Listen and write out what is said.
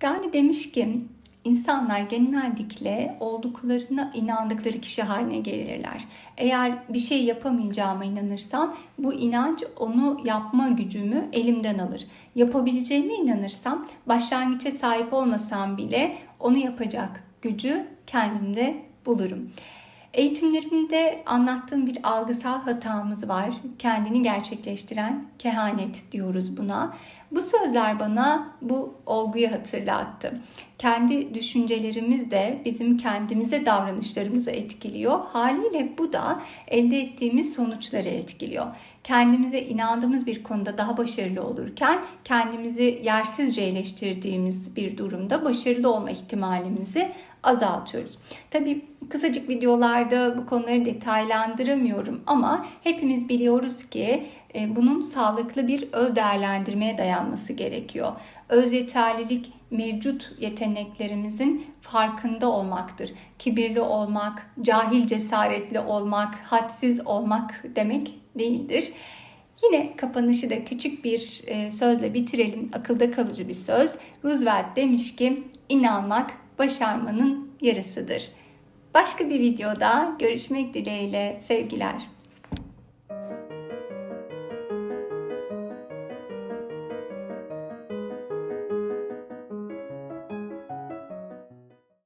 Gandhi demiş ki insanlar genellikle olduklarına inandıkları kişi haline gelirler. Eğer bir şey yapamayacağıma inanırsam bu inanç onu yapma gücümü elimden alır. Yapabileceğime inanırsam başlangıça sahip olmasam bile onu yapacak gücü kendimde bulurum. Eğitimlerimde anlattığım bir algısal hatamız var. Kendini gerçekleştiren kehanet diyoruz buna. Bu sözler bana bu olguyu hatırlattı. Kendi düşüncelerimiz de bizim kendimize davranışlarımızı etkiliyor. Haliyle bu da elde ettiğimiz sonuçları etkiliyor. Kendimize inandığımız bir konuda daha başarılı olurken kendimizi yersizce eleştirdiğimiz bir durumda başarılı olma ihtimalimizi azaltıyoruz. Tabii kısacık videolarda bu konuları detaylandıramıyorum ama hepimiz biliyoruz ki e, bunun sağlıklı bir öz değerlendirmeye dayanması gerekiyor. Öz yeterlilik mevcut yeteneklerimizin farkında olmaktır. Kibirli olmak, cahil cesaretli olmak, hadsiz olmak demek değildir. Yine kapanışı da küçük bir e, sözle bitirelim. Akılda kalıcı bir söz. Roosevelt demiş ki inanmak başarmanın yarısıdır. Başka bir videoda görüşmek dileğiyle sevgiler.